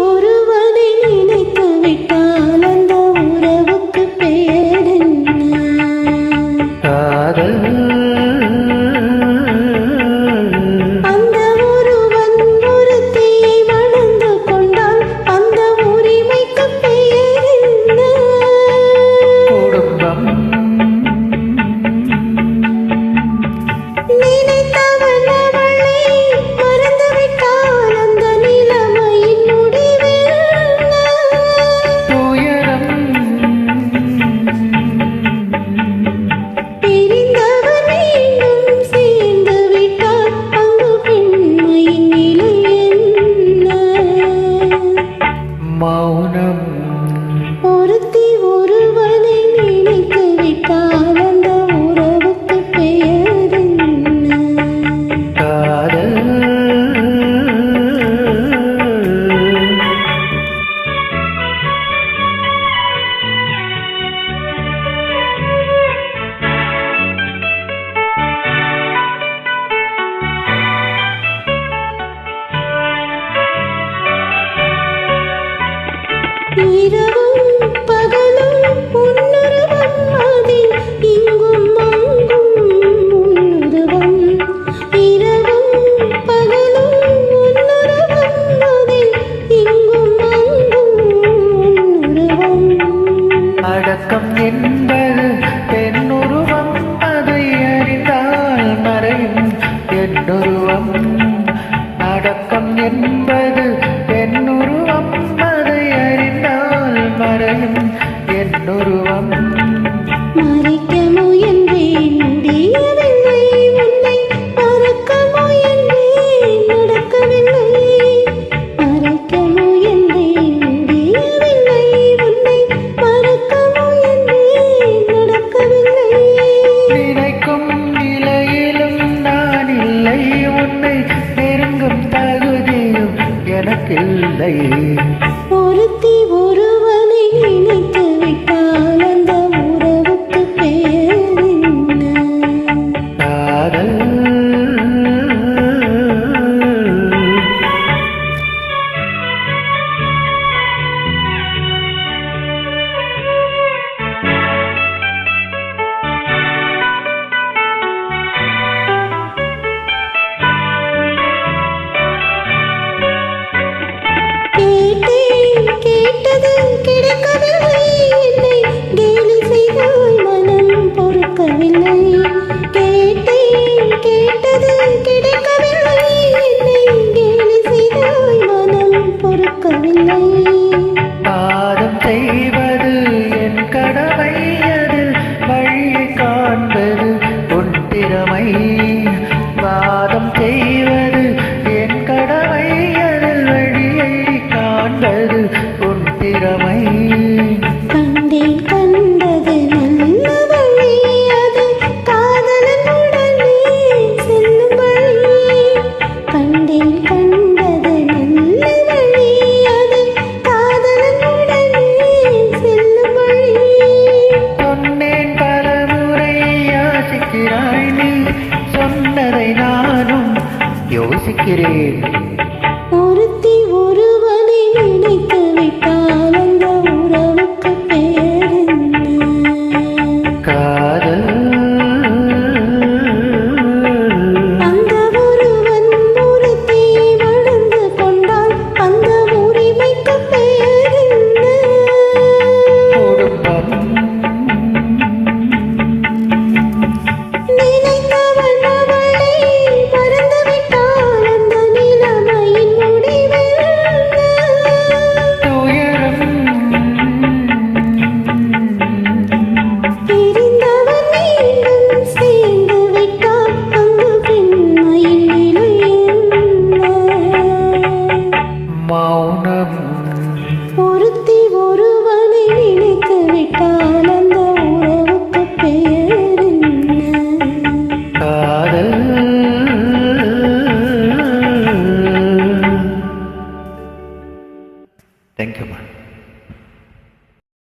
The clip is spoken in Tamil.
ஒருவனை நினைத்து விட்டால் அந்த உறவுக்கு பேர் என்ன? காதல் பிள்ளை. ஒருத்தி mm -hmm. لهم